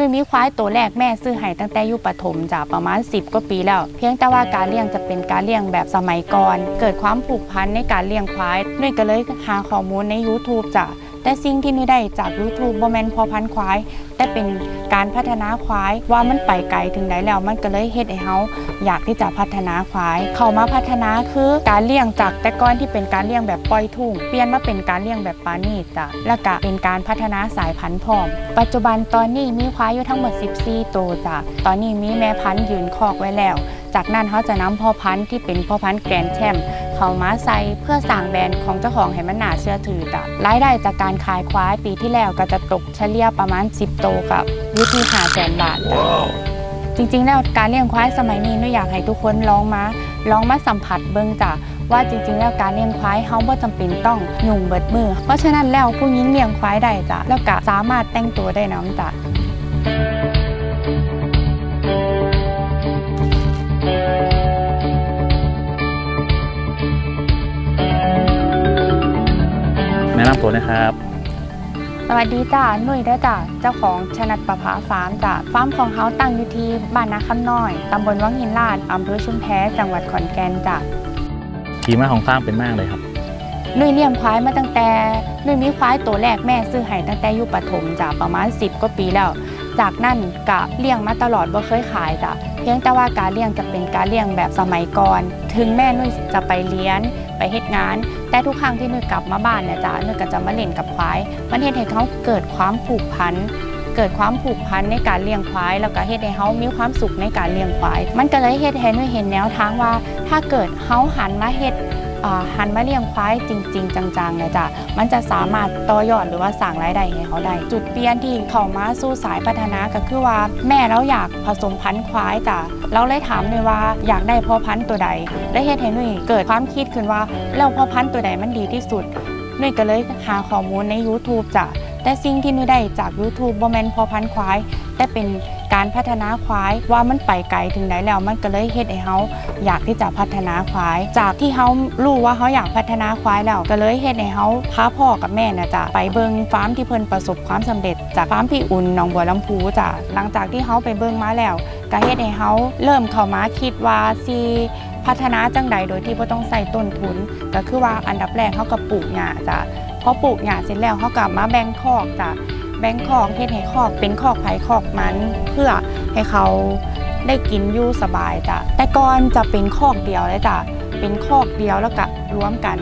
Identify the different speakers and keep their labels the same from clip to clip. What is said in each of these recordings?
Speaker 1: นุ้ยมีควายตัวแรกแม่ซื้อให้ตั้งแต่อยู่ปฐมจ้ะประมาณ 10กว่าปีแล้ว เพียงแต่ว่าการเลี้ยงจะเป็นการเลี้ยงแบบสมัยก่อน เกิดความผูกพันในการเลี้ยงควายนุ้ยก็เลยหาข้อมูลใน YouTube จ้ะ แต่สิ่งที่นุ้ยได้จาก YouTube บ่แม่นพอพันธุ์ควาย แต่เป็นการพัฒนาควายว่ามันไปไกลถึงไหนแล้วมันก็เลยเฮ็ดให้เฮาอยากที่จะพัฒนาควาย เข้ามาพัฒนาคือการเลี้ยงจากแต่ก่อนที่เป็นการเลี้ยงแบบปล่อยทุ่ง เปลี่ยนมาเป็นการเลี้ยงแบบปานีจ้ะแล้วก็เป็นการพัฒนาสายพันธุ์พร้อม ปัจจุบันตอนนี้มีควายอยู่ทั้งหมด 14 ตัวจ้ะตอนนี้มีแม่พันธุ์ยืนคอกไว้แล้ว จากนั้นเขาจะนำพ่อพันธุ์ที่เป็นพ่อพันธุ์แกรนแชมป์ เขามาใส่เพื่อสร้างแบรนด์ของเจ้าของให้มันน่าเชื่อถือจ้ะรายได้จากการขายควายปีที่แล้วก็จะตกเฉลี่ยประมาณ 10 โตกับอยู่ที่5แสนบาทจ้ะจริงๆ แล้วการเลี้ยงควายสมัยนี้หนุอยากให้ทุกคนลองมาลองมาสัมผัสเบิ่งจ้ะว่าจริงๆ แล้วการเลี้ยงควายเฮาบ่จำเป็นต้องยุ่งเบิดมือ เพราะฉะนั้นแล้วผู้หญิงเลี้ยงควายได้จ้ะแล้วก็สามารถแต่งตัวได้นํจ้ะ
Speaker 2: นะนำตัวนะครับ
Speaker 1: สวัสดีจ้าหนุ่ยเด้อจ้าเจ้าของชนัดประภาฟาร์มจ้าฟาร์มของเขาตั้งอยู่ที่บ้านนาคำน้อย ตำบลวังหินลาดอำเภอชุมแพจังหวัดขอนแก่นจ้า
Speaker 2: ทีมาของฟาร์มเป็นมากเลยครับ
Speaker 1: หนุ่ยเลี้ยงควายมาตั้งแต่หนุ่ยมีควายตัวแรกแม่ซื้อให้ตั้งแต่อยู่ปฐมจ้าประมาณ 10กว่าปีแล้ว จากนั้นกะเลี้ยงมาตลอดบ่เคยขายจ้ะเพียงแต่ว่าการเลี้ยงจะเป็นการเลี้ยงแบบสมัยก่อน ถึงแม่นุ่ยจะไปเรียนไปเฮ็ดงาน แต่ทุกครั้งที่นุ่ยกลับมาบ้านเนี่ยจ้ะนุ่ยก็จะมาเล่นกับควาย มันเฮ็ดให้เขาเกิดความผูกพันเกิดความผูกพันในการเลี้ยงควาย แล้วก็เฮ็ดให้เขามีความสุขในการเลี้ยงควาย มันก็เลยเฮ็ดให้นุ่ยเห็นแนวทางว่า ถ้าเกิดเขาหันมาเฮ็ด หันมาเลี้ยงควายจริง ๆ จังๆเนี่ยจ้ะมันจะสามารถต่อยอดหรือว่าสร้างรายได้ให้เขาได้ จุดเปลี่ยนที่เขามาสู่สายพัฒนาก็คือว่าแม่เราอยากผสมพันธุ์ควายจ้ะเราเลยถามเลยว่าอยากได้พ่อพันธุ์ตัวใด และเฮ็ดให้หนุ่ยเกิดความคิดขึ้นว่าแล้วพ่อพันธุ์ตัวใดมันดีที่สุดหนุ่ยก็เลยหาข้อมูลใน YouTube จ้ะแต่สิ่งที่หนุ่ยได้จาก YouTube บ่แมนพ่อพันธุ์ควาย แต่เป็นการพัฒนาควายว่ามันไปไกลถึงไหนแล้วมันก็เลยเฮ็ดให้เฮาอยากที่จะพัฒนาควาย จากที่เฮารู้ว่าเฮาอยากพัฒนาควายแล้วก็เลยเฮ็ดให้เฮาพาพ่อกับแม่น่ะจ้ะไปเบิ่งฟาร์มที่เพิ่นประสบความสำเร็จ จากฟาร์มพี่อุ่นหนองบัวลำพูจ้ะหลังจากที่เฮาไปเบิ่งมาแล้วก็เฮ็ดให้เฮาเริ่มเข้ามาคิดว่าสิพัฒนาจังใดโดยที่บ่ต้องใส่ต้นทุน ก็คือว่าอันดับแรกเฮาก็ปลูกหญ้าจ้ะพอปลูกหญ้าเสร็จแล้วเฮาก็มาแบ่งคอกจ้ะ แบงคอกเฮ็ดให้คอกเป็นคอกไผ่คอกมันเพื่อให้เขาได้กินอยู่สบายจ้ะแต่ก่อนจะเป็นคอกเดียวเลยจ้ะเป็นคอกเดียวแล้วก็รวมกัน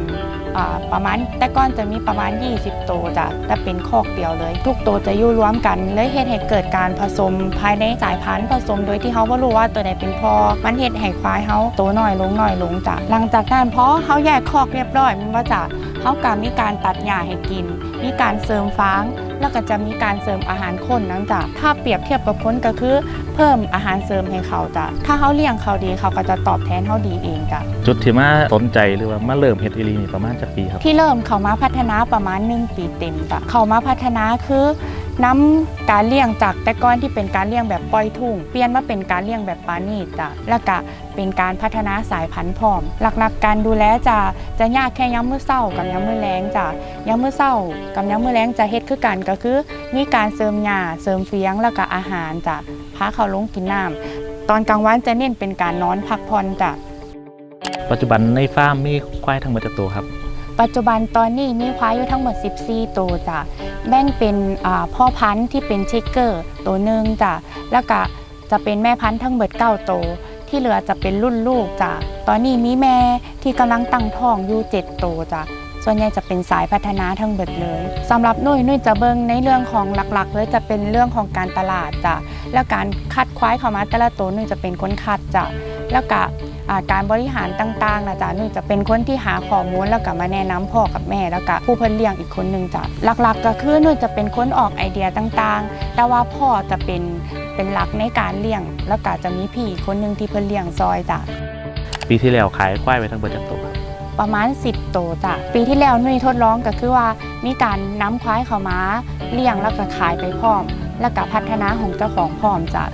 Speaker 1: ประมาณแต่ก่อนจะมีประมาณ 20 โตวจ้ะแต่เป็นคอกเดียวเลย ทุกโตวจะอยู่รวมกันเลยเฮ็ดให้เกิดการผสมภายในสายพันธุ์ผสม โดยที่เขาบ่รู้ว่าตัวใดเป็นพ่อมันเฮ็ดให้ควายเขาโตน้อยลงน้อยลงจ้ะหลังจากนั้นพอเขาแยกคอกเรียบร้อยมันว่าจ้ะเขาก็มีการตัดหญ้าให้กิน มีการเสริมฟางแล้วก็จะมีการเสริมอาหารคนนั้นจ้ะถ้าเปรียบเทียบกับคนก็คือ เพิ่มอาหารเสริมให้เขาจ้ะถ้าเขาเลี้ยงเขาดีเขาก็จะตอบแทนเขาดีเองจ้ะ
Speaker 2: จุดที่มาสนใจหรือว่ามาเริ่มเฮ็ดอีหลีนี่ประมาณจักปีครับ
Speaker 1: ที่เริ่มเขามาพัฒนาประมาณ1ปีเต็มจ้ะเขามาพัฒนาคือน้ำการเลี้ยงจากแต่ก่อนที่เป็นการเลี้ยงแบบปล่อยทุ่ง เปลี่ยนมาเป็นการเลี้ยงแบบปานีตจ้ะแล้วก็เป็นการพัฒนาสายพันธุ์พร้อม หลักๆ การดูแลจะจะยากแค่ย้ำมือเศร้ากับย้ำมือแรงจ้ะย้ำมือเศร้ากับย้ำมือแรงจะเฮ็ดคือกันก็คือมีการเสริมหญ้าเสริมเฟียงแล้วก็อาหารจ้ะ พาเขาลงกินน้ำตอนกลางวันจะเน้นเป็นการนอนพักผ่อนจ้ะ
Speaker 2: ปัจจุบันในฟาร์มมีควายทั้งหมดจักตัวครับ
Speaker 1: ปัจจุบันตอนนี้มีควายอยู่ทั้งหมด 14 ตัวจ้ะแบ่งเป็นอ่าพ่อพันธุ์ที่เป็นชิกเกอร์ตัวหนึ่งจ้ะแล้วก็จะเป็นแม่พันธุ์ทั้งหมด9ตัวที่เหลือจะเป็นรุ่นลูกจ้ะตอนนี้มีแม่ที่กำลังตั้งท้องอยู่7ตัวจ้ะ ส่วนใหญ่จะเป็นสายพัฒนาทั้งหมดเลยสำหรับนุ่ยนุ่ยจะเบิ่งในเรื่องของหลักๆเลยจะเป็นเรื่องของการตลาดจ้ะแล้วการคัดควายเข้ามาแต่ละตัวนุ่ยจะเป็นคนคัดจ้ะแล้วก็การบริหารต่างๆนะจ๊ะนุ่ยจะเป็นคนที่หาข้อมูลแล้วก็มาแนะนำพ่อกับแม่แล้วก็ผู้เพิ่นเลี้ยงอีกคนหนึงจ้ะหลักๆ ก็คือนุ่ยจะเป็นคนออกไอเดียต่างๆ แต่ว่าพ่อจะเป็นเป็นหลักในการเลี้ยง แล้วก็จะมีพี่คนหนึงที่เพิ่นเลี้ยงซอยจ้ะ
Speaker 2: ปีที่แล้วขายควายไปทั้งหมดจักตัว
Speaker 1: ประมาณ 10 โตจ้ะปีที่แล้วนุ่ยทดลองก็คือว่า มีการน้ำควายเข้ามาเลี้ยงแล้วก็ขายไปพร้อม แล้วก็พัฒนาของเจ้าของพร้อมจ้ะ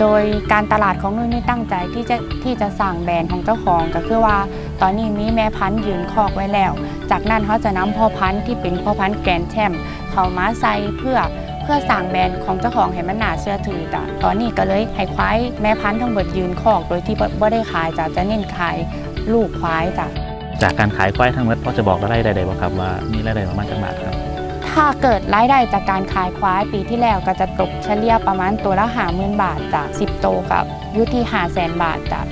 Speaker 1: โดยการตลาดของนุ่ยนุ่ยตั้งใจที่จะที่จะสั่งแบรนด์ของเจ้าของก็คือว่า ตอนนี้มีแม่พันธุ์ยืนคอกไว้แล้ว จากนั้นเขาจะนำพ่อพันธุ์ที่เป็นพ่อพันธุ์แกรนแชมเข้ามาใส่เพื่อเพื่อสร้างแบรนด์ของเจ้าของให้มันน่าเชื่อถือจ้ะตอนนี้ก็เลยให้ควายแม่พันธุ์ทั้งหมดยืนคอก โดยที่บ่บ่ได้ขายจ้ะจะเน้นขายลูกควายจ้ะ
Speaker 2: จากการขายควายทั้งหมดพอจะบอกรายได้ได้บ่ครับว่ามีรายได้ประมาณจักบาทครับ
Speaker 1: ถ้าเกิดรายได้จากการขายควายปีที่แล้วก็จะตกเฉลี่ยประมาณตัวละหาหมื่นบาทจาก10โตวกับอยุที่หาแสนบาทจ้ะ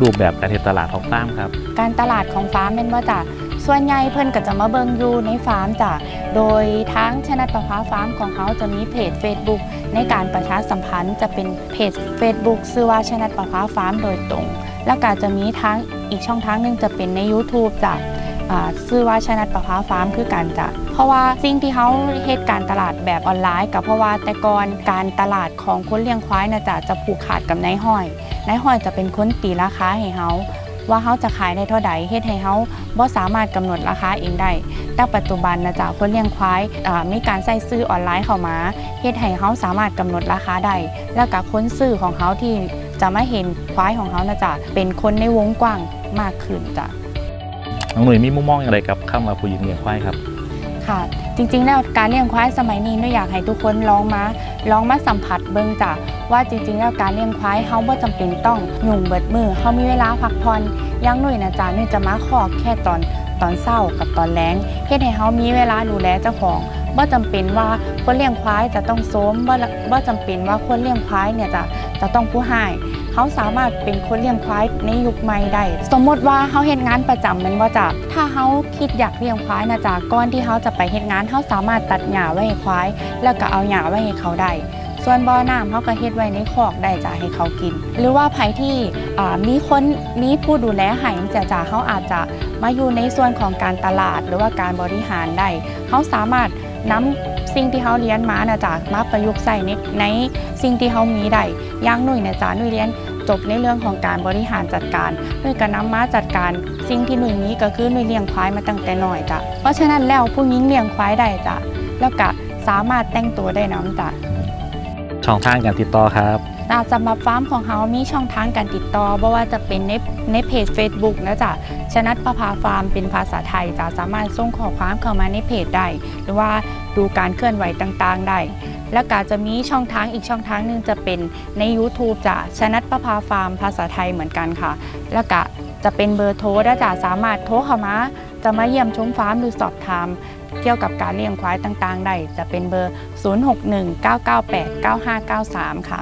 Speaker 2: รูปแบบการเฮ็ดตลาดของฟาร์มครับ
Speaker 1: การตลาดของฟาร์มเป็นว่าจ้ะส่วนใหญ่เพิ่นก็จะมาเบิงอยู่ในฟาร์มจ้ะโดยทั้งชนัดประภาฟาร์มของเขาจะมีเพจ Facebook ในการประชาสัมพันธ์จะเป็นเพจ Facebook ชื่อว่าชนัดประภาฟาร์มโดยตรง แล้วก็จะมีทั้งอีกช่องทางหนึงจะเป็นใน YouTube จ้ะอ่าชื่อว่าชนัดประภาฟาร์มคือกันจ้ะเพราะว่าสิ่งที่เขาเฮ็ดการตลาดแบบออนไลน์ก็เพราะว่าแต่ก่อนการตลาดของคนเลี้ยงควายนะจ๊ะจะผูกขาดกับนายห้อยนายห้อยจะเป็นคนตีราคาให้เฮาว่าเฮาจะขายได้เท่าใดเฮ็ดให้เฮาบ่สามารถกำหนดราคาเองได้ แต่ปัจจุบันนะจ๊ะคนเลี้ยงควายมีการใส่ซื้อออนไลน์เข้ามาเฮ็ดให้เฮาสามารถกำหนดราคาได้ แล้วก็คนซื้อของเฮาที่ จะมาเห็นควายของเฮานะจ๊ะเป็นคนในวงกว้างมากขึ้นจ้ะ
Speaker 2: น้องหนุ่ยมีมุมมองอย่างไรกับคำว่าผู้หญิงเลี้ยงควายครับ
Speaker 1: ค่ะ จริงๆแล้วการเลี้ยงควายสมัยนี้หนูอยากให้ทุกคนลองมาลองมาสัมผัสเบิ่งจ้ะว่าจริงๆแล้วการเลี้ยงควายเฮาบ่จำเป็นต้องยุ่งเบิดมือเฮามีเวลาพักผ่อนอย่างหนุ่ยนะจ๊ะหนุ่ยจะมาขอแค่ตอนตอนเช้ากับตอนแลงเฮ็ดให้เฮามีเวลาดูแลเจ้าของบ่จำเป็นว่าคนเลี้ยงควายจะต้องโซมบ่ละบ่จำเป็นว่าคนเลี้ยงควายเนี่ยจะจะต้องผู้ให้ เขาสามารถเป็นคนเลี้ยงควายในยุคใหม่ได้สมมติว่าเขาเฮ็ดงานประจำแมันว่าจะถ้าเขาคิดอยากเลี้ยงควายนะจ๊ะก่อนที่เขาจะไปเฮ็ดงานเขาสามารถตัดหญ้าไว้ให้ควาย แล้วก็เอาหญ้าไว้ให้เขาได้ส่วนบ่อน้ำเขาก็เฮ็ดไว้ในคอกได้จ้ะให้เขากิน หรือว่าไผที่มีคนมีผู้ดูแลให้จ้ะจ้ะเขาอาจจะมาอยู่ในส่วนของการตลาดหรือว่าการบริหารได้เขาสามารถนำ สิ่งที่เขาเรียนมานะจ๊ะมาประยุกต์ใส่ในในสิ่งที่เขามีได้ย่างหนุ่ยนะจ๊ะหนุ่ยเรียนจบในเรื่องของการบริหารจัดการหนุ่ยก็นำมาจัดการ สิ่งที่หนุ่ยมีก็คือหนุ่ยเลี้ยงควายมาตั้งแต่น้อยจ้ะเพราะฉะนั้นแล้วผู้หญิงเลี้ยงควายได้จ้ะแล้วก็สามารถแต่งตัวได้น้ำจ้ะ
Speaker 2: ช่องทางการติดต่อครับ
Speaker 1: อ่าสำหรับฟาร์มของเขามีช่องทางการติดต่อบ่ว่าจะเป็นในในเพจ Facebook นะจ๊ะชนัดประภาฟาร์มเป็นภาษาไทยจะสามารถส่งข้อความเข้ามาในเพจได้ หรือว่าดูการเคลื่อนไหวต่างๆ ได้ แล้วก็จะมีช่องทางอีกช่องทางหนึ่งจะเป็นใน YouTube จ้ะชนัดประภาฟาร์ม ภาษาไทยเหมือนกันค่ะ แล้วก็จะเป็นเบอร์โทรนะจ๊ะสามารถโทรเข้ามา จะมาเยี่ยมชมฟาร์มหรือสอบถาม เกี่ยวกับการเลี้ยงควายต่างๆได้จะเป็นเบอร์ 0619989593 ค่ะ